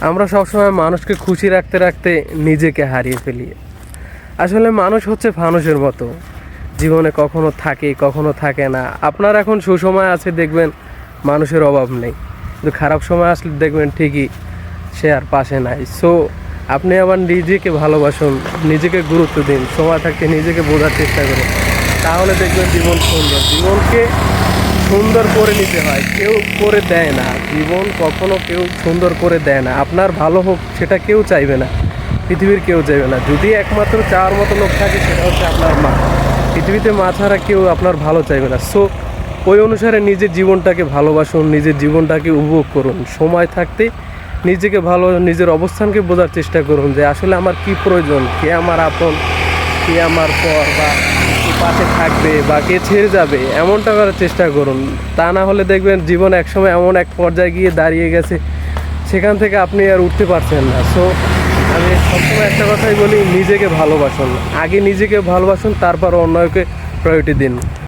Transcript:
আমরা সবসময় মানুষকে খুশি রাখতে রাখতে নিজেকে হারিয়ে ফেলি। আসলে মানুষ হচ্ছে ফানুষের মতো। জীবনে কখনো থাকে কখনো থাকে না। আপনার এখন সুসময় আছে, দেখবেন মানুষের অভাব নেই। কিন্তু খারাপ সময় আসলে দেখবেন ঠিকই সে আর পাশে নাই। সো আপনি আবার নিজেকে ভালোবাসুন, নিজেকে গুরুত্ব দিন সময় থাকতে নিজেকে বোঝার চেষ্টা করুন। তাহলে দেখবেন জীবন সুন্দর। জীবনকে সুন্দর করে নিতে হয়, কেউ করে দেয় না। জীবন কখনো কেউ সুন্দর করে দেয় না। আপনার ভালো হোক, সেটা কেউ চাইবে না। পৃথিবীর কেউ চাইবে না। যদি একমাত্র চাওয়ার মতো লোক থাকে, সেটা হচ্ছে আপনার মা। পৃথিবীতে মা ছাড়া কেউ আপনার ভালো চাইবে না। সো ওই অনুসারে নিজের জীবনটাকে ভালোবাসুন, নিজের জীবনটাকে উপভোগ করুন। সময় থাকতে নিজেকে ভালো, নিজের অবস্থানকে বোঝার চেষ্টা করুন যে, আসলে আমার কি প্রয়োজন? কে আমার আপন? কে আমার পর বা পাশে থাকবে বা কে ছেড়ে যাবে, এমনটা করার চেষ্টা করুন। তা না হলে দেখবেন জীবন একসময় এমন এক পর্যায়ে গিয়ে দাঁড়িয়ে গেছে, সেখান থেকে আপনি আর উঠতে পারছেন না। সো আমি সবসময় একটা কথাই বলি, নিজেকে ভালোবাসুন। আগে নিজেকে ভালোবাসুন, তারপর অন্যকে প্রায়োরিটি দিন।